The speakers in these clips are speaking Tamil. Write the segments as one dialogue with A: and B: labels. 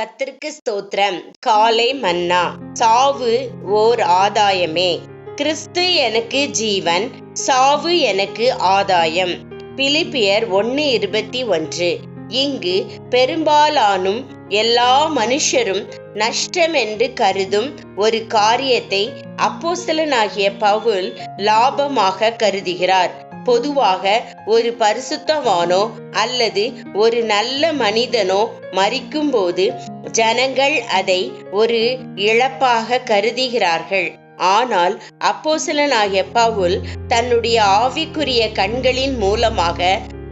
A: கத்திற்கு ஸ்தோத்திரம். காலை மன்னா. சாவு ஓர் ஆதாயமே. கிறிஸ்து எனக்கு ஜீவன் சாவு எனக்கு ஆதாயம். பிலிப்பியர் ஒன்னு இருபத்தி ஒன்று. இங்கு பெரும்பாலானும் எல்லா மனுஷரும் நஷ்டம் என்று கருதும் ஒரு காரியத்தை அப்போஸ்தலனாகிய பவுல் லாபமாக கருதுகிறார். பொதுவாக ஒரு பரிசுத்தவானோ அல்லது ஒரு நல்ல மனிதனோ மறிக்கும்போது ஜனங்கள் அதை ஒரு இழப்பாக கருதுகிறார்கள். ஆனால் அப்போசலனாகிய பவுல் தன்னுடைய ஆவிக்குரிய கண்களின் மூலமாக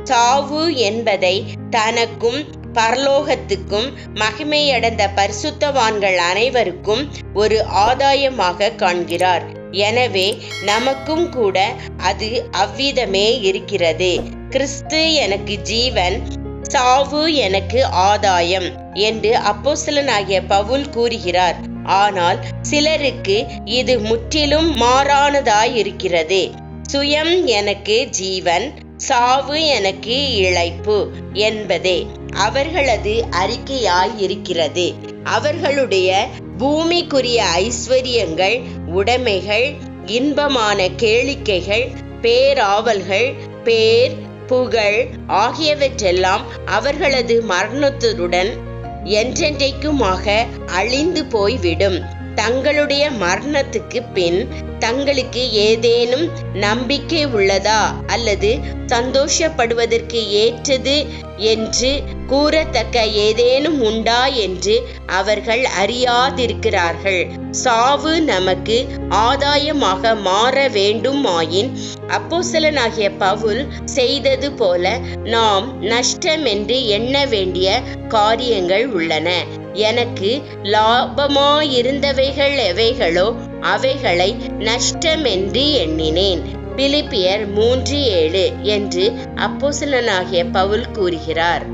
A: சாவு என்பதை தனக்கும் பரலோகத்துக்கும் மகிமையடைந்த பரிசுத்தவான்கள் அனைவருக்கும் ஒரு ஆதாயமாக காண்கிறார். எனவே நமக்கும் கூட அது அவ்விதமே இருக்கிறது. கிறிஸ்து எனக்கு ஜீவன் சாவு எனக்கு ஆதாயம் என்று அப்போசலனாகிய பவுல் கூறுகிறார். ஆனால் சிலருக்கு இது முற்றிலும் மாறானதாய் இருக்கிறது சுயம் எனக்கு ஜீவன் சாவு எனக்கு இழைப்பு என்பதே. அவர்களது அறிக்கையாய் இருக்கிறது அவர்களுடைய பூமிக்குரிய ஐஸ்வர்யங்கள் உடைமைகள் இன்பமான கேளிக்கைகள் பேராவல்கள் பேர் புகழ் ஆகியவற்றெல்லாம் அவர்களது மரணத்துடன் என்றென்றைக்குமாக அழிந்து போய்விடும். தங்களுடைய மரணத்துக்கு பின் தங்களுக்கு ஏதேனும் நம்பிக்கை உள்ளதா அல்லது சந்தோஷப்படுவதற்கு ஏற்றது என்று கூறத்தக்க ஏதேனும் உண்டா என்று அவர்கள் அறியாதிருக்கிறார்கள். சாவு நமக்கு ஆதாயமாக மாற வேண்டுமாயின் அப்போசலனாகிய பவுல் செய்தது போல நாம் நஷ்டம் என்று எண்ண வேண்டிய காரியங்கள் உள்ளன. எனக்கு லாபமாயிருந்தவைகள் எவைகளோ அவைகளை நஷ்டம் என்று எண்ணினேன். பிலிப்பியர் மூன்று ஏழு என்று அப்போசலனாகிய பவுல் கூறுகிறார்.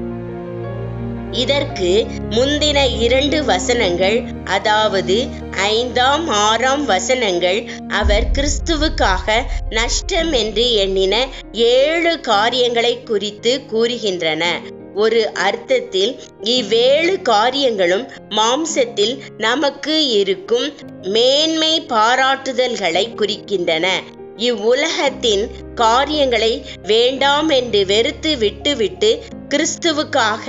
A: இதற்கு முந்தின இரண்டு வசனங்கள் அதாவது ஐந்தாம் ஆறாம் வசனங்கள் அவர் கிறிஸ்துவுக்காக நஷ்டம் என்று எண்ணின ஏழு காரியங்களை குறித்து கூறுகின்றன. ஒரு அர்த்தத்தில் இவ்வேழு காரியங்களும் மாம்சத்தில் நமக்கு இருக்கும் மேன்மை பாராட்டுதல்களை குறிக்கின்றன. இவ்வுலகத்தின் காரியங்களை வேண்டாம் என்று வெறுத்து விட்டுவிட்டு கிறிஸ்துவுக்காக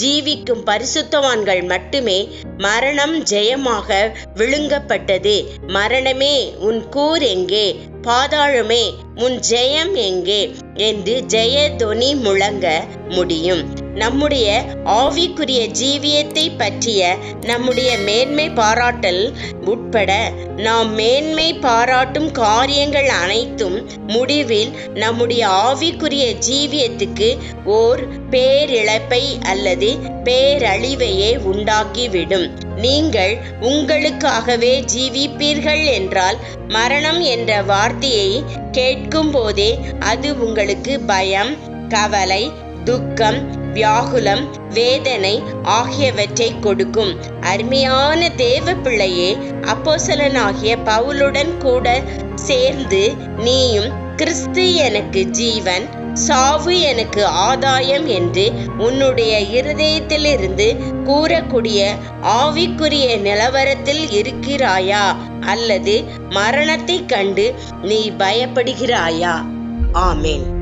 A: ஜீவிக்கும் பரிசுத்தவான்கள் மட்டுமே மரணம் ஜெயமாக விழுங்கப்பட்டது. மரணமே உன் கூர் எங்கே? பாதாளமே உன் ஜெயம் எங்கே? என்று ஜெயதொனி முழங்க முடியும். நம்முடைய ஆவிக்குரிய ஜீவியத்தை பற்றிய நம்முடைய மேன்மை பாராட்டல் உட்பட நாம் மேன்மை பாராட்டும் காரியங்கள் அனைத்தும் முடிவில் நம்முடைய ஆவிக்குரிய ஜீவியத்துக்கு ஓர் பேரிழப்பை அல்லது பேரழிவையே உண்டாக்கிவிடும். நீங்கள் உங்களுக்காகவே ஜீவிப்பீர்கள் என்றால் மரணம் என்ற வார்த்தையை கேட்கும் போதே அது உங்களுக்கு பயம் கவலை துக்கம் வியாகுலம் வேதனை ஆகியவற்றை கொடுக்கும். அருமையான தேவ பிள்ளையே அப்போசலனாகிய பவுலுடன் கூட சேர்ந்து நீயும் கிறிஸ்து எனக்கு ஜீவன் சாவு எனக்கு ஆதாயம் என்று உன்னுடைய இருதயத்திலிருந்து கூறக்கூடிய ஆவிக்குரிய நிலவரத்தில் இருக்கிறாயா? அல்லது மரணத்தை கண்டு நீ பயப்படுகிறாயா? ஆமேன்.